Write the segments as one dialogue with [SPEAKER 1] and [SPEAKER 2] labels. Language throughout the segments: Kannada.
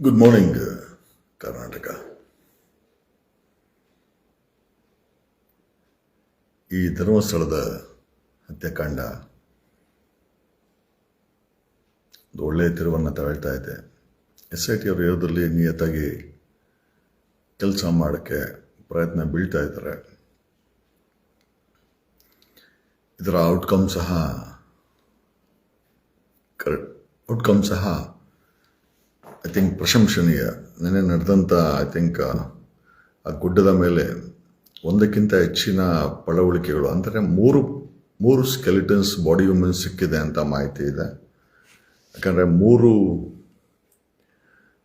[SPEAKER 1] ಗುಡ್ ಮಾರ್ನಿಂಗ್ ಕರ್ನಾಟಕ ಈ ಧರ್ಮಸ್ಥಳದ ಹತ್ಯಾಕಾಂಡ ಒಂದು ಒಳ್ಳೆಯ ತಿರುವನ್ನು ತಗೊಳ್ತಾ ಇದೆ. ಎಸ್ ಐ ಟಿ ಅವರು ಯೋಧರಲ್ಲಿ ನಿಯತ್ತಾಗಿ ಕೆಲಸ ಮಾಡೋಕ್ಕೆ ಪ್ರಯತ್ನ ಬೀಳ್ತಾ ಇದ್ದಾರೆ. ಇದರ ಔಟ್ಕಮ್ ಸಹ ಕರೆಕ್ಟ್ ಔಟ್ಕಮ್ ಸಹ ಐ ಥಿಂಕ್ ಪ್ರಶಂಸನೀಯ. ನೆನೆ ನಡೆದಂಥ ಐ ಥಿಂಕ್ ಆ ಗುಡ್ಡದ ಮೇಲೆ ಒಂದಕ್ಕಿಂತ ಹೆಚ್ಚಿನ ಪಳವಳಿಕೆಗಳು, ಅಂದರೆ ಮೂರು ಮೂರು ಸ್ಕೆಲಿಟನ್ಸ್ ಬಾಡಿ ಹ್ಯೂಮನ್ ಸಿಕ್ಕಿದೆ ಅಂತ ಮಾಹಿತಿ ಇದೆ. ಯಾಕಂದರೆ ಮೂರು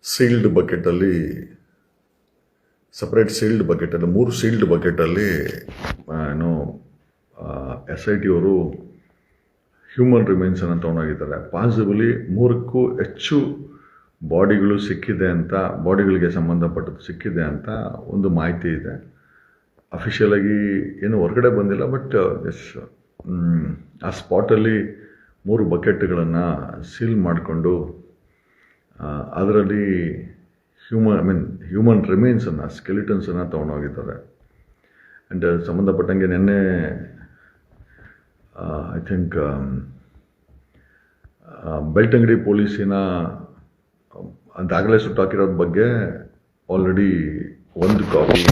[SPEAKER 1] ಸೀಲ್ಡ್ ಬಕೆಟಲ್ಲಿ ಸಪ್ರೇಟ್ ಸೀಲ್ಡ್ ಬಕೆಟಲ್ಲಿ ಮೂರು ಸೀಲ್ಡ್ ಬಕೆಟಲ್ಲಿ ಏನು ಎಸ್ ಐ ಟಿ ಅವರು ಹ್ಯೂಮನ್ ರಿಮೈನ್ಸನ್ನು ತೊಗೊಂಡೋಗಿದ್ದಾರೆ. ಪಾಸಿಬಲಿ ಮೂರಕ್ಕೂ ಹೆಚ್ಚು ಬಾಡಿಗಳು ಸಿಕ್ಕಿದೆ ಅಂತ, ಬಾಡಿಗಳಿಗೆ ಸಂಬಂಧಪಟ್ಟದ್ದು ಸಿಕ್ಕಿದೆ ಅಂತ ಒಂದು ಮಾಹಿತಿ ಇದೆ. ಅಫಿಷಿಯಲ್ ಆಗಿ ಏನು ಹೊರಗಡೆ ಬಂದಿಲ್ಲ ಬಟ್ ಎಸ್ ಆ ಸ್ಪಾಟಲ್ಲಿ ಮೂರು ಬಕೆಟ್ಗಳನ್ನು ಸೀಲ್ ಮಾಡಿಕೊಂಡು ಅದರಲ್ಲಿ ಹ್ಯೂಮನ್ ಐ ಮೀನ್ ಹ್ಯೂಮನ್ ರಿಮೇನ್ಸನ್ನು ಸ್ಕೆಲಿಟನ್ಸನ್ನು ತೊಗೊಂಡೋಗಿದ್ದಾರೆ. ಆ್ಯಂಡ್ ಸಂಬಂಧಪಟ್ಟಂಗೆ ನಿನ್ನೆ ಐ ಥಿಂಕ್ ಬೆಳ್ತಂಗಡಿ ಪೊಲೀಸಿನ ದಾಖಲೆ ಸುಟ್ಟಾಕಿರೋದ್ರ ಬಗ್ಗೆ ಆಲ್ರೆಡಿ ಒಂದು ಕಾಪಿ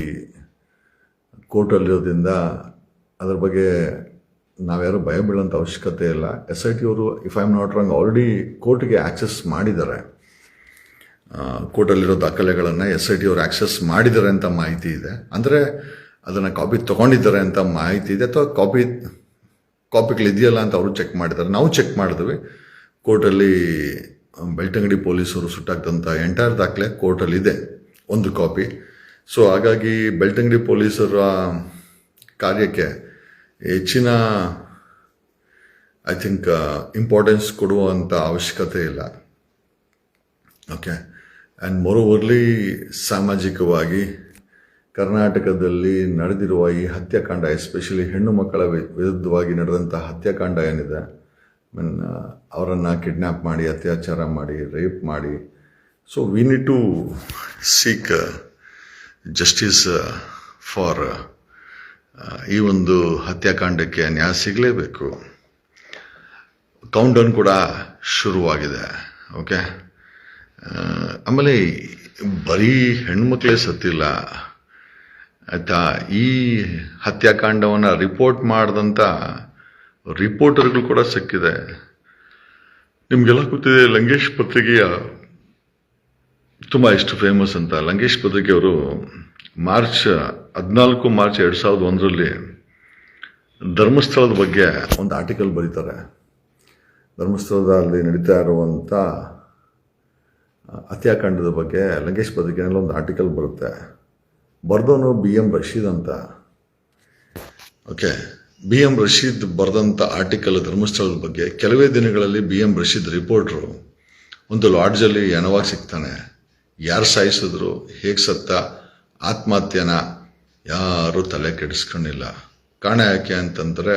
[SPEAKER 1] ಕೋರ್ಟಲ್ಲಿರೋದ್ರಿಂದ ಅದ್ರ ಬಗ್ಗೆ ನಾವ್ಯಾರು ಭಯ ಬೀಳೋಂಥ ಅವಶ್ಯಕತೆ ಇಲ್ಲ. ಎಸ್ ಐ ಟಿ ಅವರು if I am not wrong already ಕೋರ್ಟ್ಗೆ ಆಕ್ಸೆಸ್ ಮಾಡಿದ್ದಾರೆ. ಕೋರ್ಟಲ್ಲಿರೋ ದಾಖಲೆಗಳನ್ನು ಎಸ್ ಐ ಟಿ ಅವರು ಆಕ್ಸೆಸ್ ಮಾಡಿದ್ದಾರೆ ಅಂತ ಮಾಹಿತಿ ಇದೆ. ಅಂದರೆ ಅದನ್ನು ಕಾಪಿ ತೊಗೊಂಡಿದ್ದಾರೆ ಅಂತ ಮಾಹಿತಿ ಇದೆ ಅಥವಾ ಕಾಪಿ ಕಾಪಿಗಳಿದೆಯಲ್ಲ ಅಂತ ಅವರು ಚೆಕ್ ಮಾಡಿದ್ದಾರೆ. ನಾವು ಚೆಕ್ ಮಾಡಿದ್ವಿ. ಕೋರ್ಟಲ್ಲಿ ಬೆಳ್ತಂಗಡಿ ಪೊಲೀಸರು ಸುಟ್ಟಾಕ್ದಂಥ ಎಂಟೈರ್ ದಾಖಲೆ ಕೋರ್ಟಲ್ಲಿ ಇದೆ ಒಂದು ಕಾಪಿ. ಸೊ ಹಾಗಾಗಿ ಬೆಳ್ತಂಗಡಿ ಪೊಲೀಸರ ಕಾರ್ಯಕ್ಕೆ ಹೆಚ್ಚಿನ ಐ ಥಿಂಕ್ ಇಂಪಾರ್ಟೆನ್ಸ್ ಕೊಡುವಂಥ ಅವಶ್ಯಕತೆ ಇಲ್ಲ. ಓಕೆ ಆ್ಯಂಡ್ ಮೊರೋವರ್ಲಿ ಸಾಮಾಜಿಕವಾಗಿ ಕರ್ನಾಟಕದಲ್ಲಿ ನಡೆದಿರುವ ಈ ಹತ್ಯಾಕಾಂಡ ಎಸ್ಪೆಷಲಿ ಹೆಣ್ಣು ಮಕ್ಕಳ ವಿರುದ್ಧವಾಗಿ ನಡೆದಂಥ ಹತ್ಯಾಕಾಂಡ ಏನಿದೆ ಮೀನ್ ಅವರನ್ನು ಕಿಡ್ನ್ಯಾಪ್ ಮಾಡಿ, ಅತ್ಯಾಚಾರ ಮಾಡಿ ರೇಪ್ ಮಾಡಿ. So we need to seek justice for ಈ ಒಂದು ಹತ್ಯಾಕಾಂಡಕ್ಕೆ ನ್ಯಾಯ ಸಿಗಲೇಬೇಕು. ಕೌಂಟ್ ಡೌನ್ ಕೂಡ ಶುರುವಾಗಿದೆ ಓಕೆ ಆಮೇಲೆ ಬರೀ ಹೆಣ್ಮಕ್ಳೇ ಸತ್ತಿಲ್ಲ. ಆಯಿತಾ? ಈ ಹತ್ಯಾಕಾಂಡವನ್ನು ರಿಪೋರ್ಟ್ ಮಾಡಿದಂಥ ರಿಪೋರ್ಟರ್ಗಳು ಕೂಡ ಸಿಕ್ಕಿದೆ. ನಿಮಗೆಲ್ಲ ಗೊತ್ತಿದೆ, ಲಂಗೇಶ್ ಪತ್ರಿಕೆಯ ತುಂಬ ಇಷ್ಟು ಫೇಮಸ್ ಅಂತ. ಲಂಗೇಶ್ ಪತ್ರಿಕೆಯವರು ಮಾರ್ಚ್ ಹದಿನಾಲ್ಕು, ಮಾರ್ಚ್ ಎರಡು ಸಾವಿರದ ಒಂದರಲ್ಲಿ ಧರ್ಮಸ್ಥಳದ ಬಗ್ಗೆ ಒಂದು ಆರ್ಟಿಕಲ್ ಬರೀತಾರೆ. ಧರ್ಮಸ್ಥಳದಲ್ಲಿ ನಡೀತಾ ಇರುವಂಥ ಹತ್ಯಾಕಾಂಡದ ಬಗ್ಗೆ ಲಂಗೇಶ್ ಪತ್ರಿಕೆಯಲ್ಲಿ ಒಂದು ಆರ್ಟಿಕಲ್ ಬರುತ್ತೆ. ಬರೆದವನು ಬಿ ಎಂ ರಶೀದ್ ಅಂತ. ಓಕೆ ಬಿ ಎಂ ರಶೀದ್ ಬರೆದಂಥ ಆರ್ಟಿಕಲ್ ಧರ್ಮಸ್ಥಳದ ಬಗ್ಗೆ ಕೆಲವೇ ದಿನಗಳಲ್ಲಿ ಬಿ ಎಂ ರಶೀದ್ ರಿಪೋರ್ಟ್ರು ಒಂದು ಲಾಡ್ಜಲ್ಲಿ ಹೆಣವಾಗಿ ಸಿಗ್ತಾನೆ, ಯಾರು ಸಾಯಿಸಿದ್ರು, ಹೇಗೆ ಸತ್ತ, ಆತ್ಮಹತ್ಯೆನ ಯಾರೂ ತಲೆ ಕೆಡಿಸ್ಕೊಂಡಿಲ್ಲ. ಕಾಣ ಯಾಕೆ ಅಂತಂದರೆ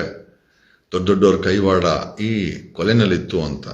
[SPEAKER 1] ದೊಡ್ಡ ದೊಡ್ಡವ್ರ ಕೈವಾಡ ಈ ಕೊಲೆನಲ್ಲಿತ್ತು ಅಂತ.